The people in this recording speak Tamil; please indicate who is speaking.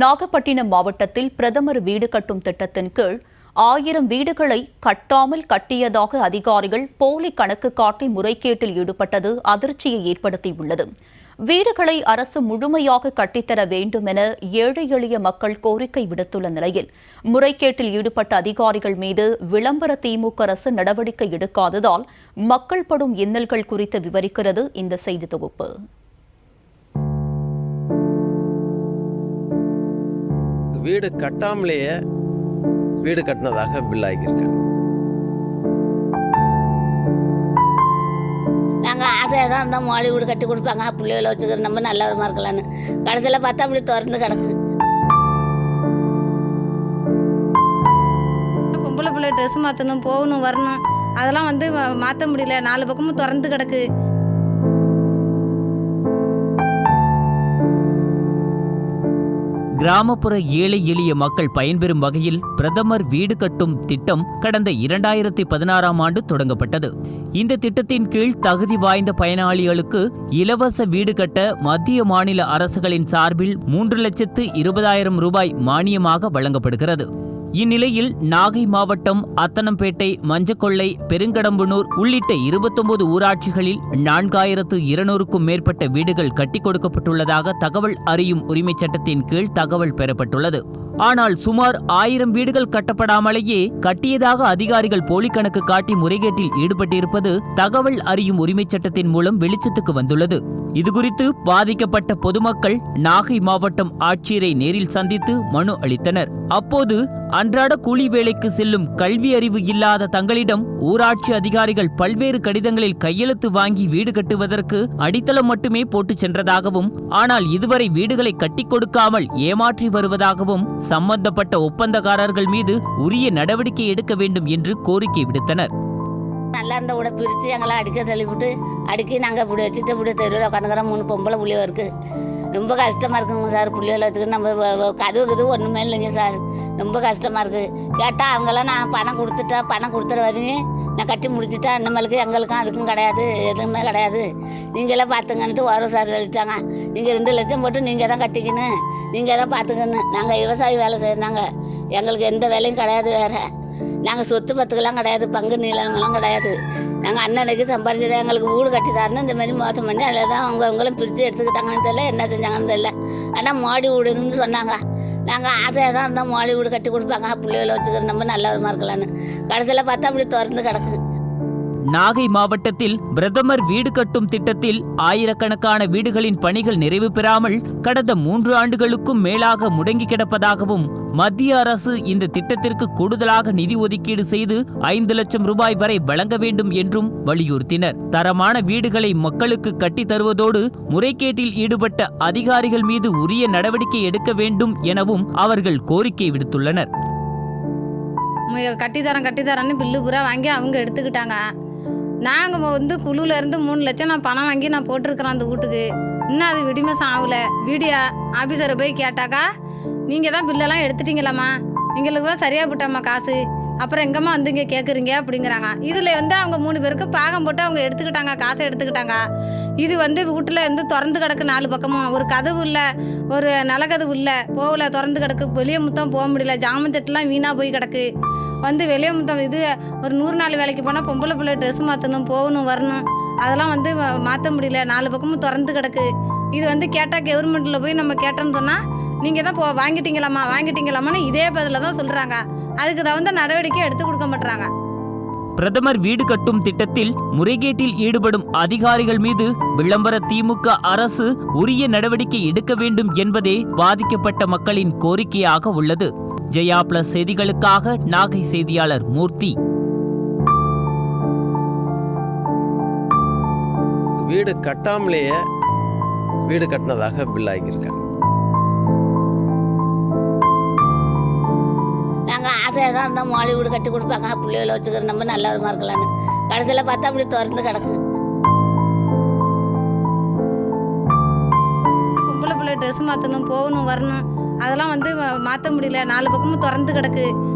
Speaker 1: நாகப்பட்டினம் மாவட்டத்தில் பிரதமர் வீடு கட்டும் திட்டத்தின் கீழ் ஆயிரம் வீடுகளை கட்டாமல் கட்டியதாக அதிகாரிகள் போலி கணக்கு காட்டி முறைகேட்டில் ஈடுபட்டது அதிர்ச்சியை ஏற்படுத்தியுள்ளது. வீடுகளை அரசு முழுமையாக கட்டித்தர வேண்டும் என ஏழை எளிய மக்கள் கோரிக்கை விடுத்துள்ள நிலையில் முறைகேட்டில் ஈடுபட்ட அதிகாரிகள் மீது விளம்பர திமுக அரசு நடவடிக்கை எடுக்காததால் மக்கள் படும் இன்னல்கள் குறித்து விவரிக்கிறது இந்த செய்தி தொகுப்பு.
Speaker 2: வீடு கட்டாமலேயே வீடு கட்டினதாக பில் ஆகியிருக்காங்க
Speaker 3: நாங்கள் ஆசையாக தான் இருந்தால் மாடி வீடு கட்டி கொடுப்பாங்க. பிள்ளைகளை வச்சுக்கிற நம்ம நல்ல விதமாக இருக்கலான்னு கடைசியில் பார்த்தா அப்படி திறந்து கிடக்கு.
Speaker 4: பொம்பளை பிள்ளை ட்ரெஸ் மாற்றணும் போகணும் வரணும். அதெல்லாம் வந்து மாற்ற முடியல. நாலு பக்கமும் திறந்து கிடக்கு.
Speaker 5: கிராமப்புற ஏழை எளிய மக்கள் பயன்பெறும் வகையில் பிரதமர் வீடு கட்டும் திட்டம் கடந்த இரண்டாயிரத்தி பதினாறாம் ஆண்டு தொடங்கப்பட்டது. இந்த திட்டத்தின் கீழ் தகுதி வாய்ந்த பயனாளிகளுக்கு இலவச வீடு கட்ட மத்திய மாநில அரசுகளின் சார்பில் மூன்று லட்சத்து இருபதாயிரம் ரூபாய் மானியமாக வழங்கப்படுகிறது. இந்நிலையில் நாகை மாவட்டம் அத்தனம்பேட்டை மஞ்சக்கொள்ளை பெருங்கடம்புனூர் உள்ளிட்ட இருபத்தொன்பது ஊராட்சிகளில் நான்காயிரத்து இருநூறுக்கும் மேற்பட்ட வீடுகள் கட்டிக் கொடுக்கப்பட்டுள்ளதாக தகவல் அறியும் உரிமைச் சட்டத்தின் கீழ் தகவல் பெறப்பட்டுள்ளது. ஆனால் சுமார் ஆயிரம் வீடுகள் கட்டப்படாமலேயே கட்டியதாக அதிகாரிகள் போலி கணக்கு காட்டி முறைகேட்டில் ஈடுபட்டிருப்பது தகவல் அறியும் உரிமைச் சட்டத்தின் மூலம் வெளிச்சத்துக்கு வந்துள்ளது. இதுகுறித்து பாதிக்கப்பட்ட பொதுமக்கள் நாகை மாவட்டம் ஆட்சியரை நேரில் சந்தித்து மனு அளித்தனர். அப்போது அன்றாட கூலி வேலைக்கு செல்லும் கல்வி அறிவு இல்லாத தங்களிடம் ஊராட்சி அதிகாரிகள் பல்வேறு கடிதங்களில் கையெழுத்து வாங்கி வீடு கட்டுவதற்கு அடித்தளம் மட்டுமே போட்டு சென்றதாகவும் ஆனால் இதுவரை வீடுகளை கட்டிக் கொடுக்காமல் ஏமாற்றி வருவதாகவும் சம்பந்தப்பட்ட ஒப்பந்தக்காரர்கள் மீது உரிய நடவடிக்கை எடுக்க வேண்டும் என்று கோரிக்கை விடுத்தனர்.
Speaker 3: நல்லா இருந்த கூட பிரித்து எங்களை அடிக்க சொல்லிவிட்டு அடுக்கி நாங்கள் இப்படி வச்சுட்டு இப்படி தெருவில் உட்காந்துக்கிறோம் மூணு பொம்பளை புள்ளிய இருக்குது ரொம்ப கஷ்டமாக இருக்குங்க சார் புள்ளிகளை வச்சுக்கு நம்ம கதவு கதவு ஒன்றுமே இல்லைங்க சார். ரொம்ப கஷ்டமாக இருக்குது கேட்டால் அவங்களாம் நான் பணம் கொடுத்துட்டா பணம் கொடுத்துற வரையும் நான் கட்டி முடிச்சுட்டா நம்மளுக்கு எங்களுக்கும் அதுக்கும் கிடையாது எதுவுமே கிடையாது. நீங்களே பார்த்துங்கன்ட்டு வரும் சார் சொல்லிட்டாங்க. நீங்கள் ரெண்டு லட்சம் போட்டு நீங்கள் தான் கட்டிக்கணும். நீங்கள் தான் பார்த்துக்கணும். நாங்கள் விவசாய வேலை செய்யறாங்க. எங்களுக்கு எந்த வேலையும் கிடையாது வேறு. நாங்கள் சொத்து பத்துக்கெல்லாம் கிடையாது பங்கு நீளங்கள்லாம் கிடையாது. நாங்கள் அண்ணனுக்கு சம்பாரிச்சு எங்களுக்கு வீடு கட்டி இந்த மாதிரி மோசம் பண்ணி அதில் தான் அவங்க அவங்களும் பிரித்து எடுத்துக்கிட்டாங்கன்னு தெரியல என்ன செஞ்சாங்கன்னு தெரியல. ஆனால் மாடி வீடுன்னு சொன்னாங்க. நாங்கள் ஆசையாக தான் இருந்தால் மாடி வீடு கட்டி கொடுப்பாங்க. பிள்ளைகளை வச்சுக்கிற நம்ம நல்ல விதமாக இருக்கலான்னு கடைசியில் பார்த்தா அப்படி திறந்து கிடக்கு.
Speaker 5: நாகை மாவட்டத்தில் பிரதமர் வீடு கட்டும் திட்டத்தில் ஆயிரக்கணக்கான வீடுகளின் பணிகள் நிறைவு பெறாமல் கடந்த மூன்று ஆண்டுகளுக்கும் மேலாக முடங்கி கிடப்பதாகவும் மத்திய அரசு இந்த திட்டத்திற்கு கூடுதலாக நிதி ஒதுக்கீடு செய்து ஐந்து லட்சம் ரூபாய் வரை வழங்க வேண்டும் என்றும் வலியுறுத்தினர். தரமான வீடுகளை மக்களுக்கு கட்டித் தருவதோடு முறைகேட்டில் ஈடுபட்ட அதிகாரிகள் மீது உரிய நடவடிக்கை எடுக்க வேண்டும் எனவும் அவர்கள் கோரிக்கை விடுத்துள்ளனர்.
Speaker 4: மு- கட்டித்தரேன் கட்டித்தரேன்னு பில்லு பூரா வாங்கி அவங்க எடுத்துக்கிட்டாங்க. நாங்கள் வந்து குழுவிலேருந்து மூணு லட்சம் நான் பணம் வாங்கி நான் போட்டிருக்கிறேன் அந்த வீட்டுக்கு. இன்னும் அது விடிமசம் ஆகல. வீடியோ ஆஃபீஸரை போய் கேட்டாக்கா நீங்கள் தான் பில்லெல்லாம் எடுத்துட்டீங்களாம்மா? எங்களுக்கு தான் சரியாக போட்டாம்மா காசு. அப்புறம் எங்கம்மா வந்து இங்கே கேட்குறீங்க அப்படிங்கிறாங்க. இதில் வந்து அவங்க மூணு பேருக்கு பாகம் போட்டு அவங்க எடுத்துக்கிட்டாங்க காசை எடுத்துக்கிட்டாங்க. இது வந்து வீட்டில் வந்து திறந்து கிடக்கு நாலு பக்கமும். ஒரு கதவு இல்லை ஒரு நிலக்கதவு இல்லை. போகல திறந்து கிடக்கு. வெளியே முத்தம் போக முடியல. ஜாமன் செட்டுலாம் வீணாக போய் கிடக்கு. வந்து வெளியே முத்தம் இது ஒரு நூறு நாள் வேலைக்கு போனால் பொம்பளை பிள்ளை ட்ரெஸ் மாற்றணும் போகணும் வரணும். அதெல்லாம் வந்து மாற்ற முடியல. நாலு பக்கமும் திறந்து கிடக்கு. இது வந்து கேட்டால் கவர்மெண்ட்டில் போய் நம்ம கேட்டோம்னு சொன்னால் நீங்கள் தான் போ வாங்கிட்டீங்களாம்மா வாங்கிட்டீங்களாமான்னு இதே பதில் தான் சொல்கிறாங்க அதுக்கு தகுந்த நடவடிக்கை எடுத்து கொடுக்க மாட்டுறாங்க
Speaker 5: பிரதமர் வீடு கட்டும் திட்டத்தில் முறைகேட்டில் ஈடுபடும் அதிகாரிகள் மீது விளம்பர திமுக அரசு உரிய நடவடிக்கை எடுக்க வேண்டும் என்பதே பாதிக்கப்பட்ட மக்களின் கோரிக்கையாக உள்ளது. ஜெயா பிளஸ் செய்திகளுக்காக நாகை செய்தியாளர் மூர்த்தி.
Speaker 2: வீடு கட்டாமலேயே வீடு கட்டினதாக பில் ஆகியிருக்காங்க
Speaker 3: நாங்கள் ஆசையாக தான் இருந்தால் மாடி வீடு கட்டி கொடுப்பாங்க. பிள்ளைகளை வச்சுக்கிற நம்ம நல்ல விதமாக இருக்கலான்னு கடைசியில் பார்த்தா அப்படி திறந்து கிடக்கு.
Speaker 4: பொம்பளை பிள்ளை ட்ரெஸ் மாற்றணும் போகணும் வரணும். அதெல்லாம் வந்து மாற்ற முடியல. நாலு பக்கமும் திறந்து கிடக்கு.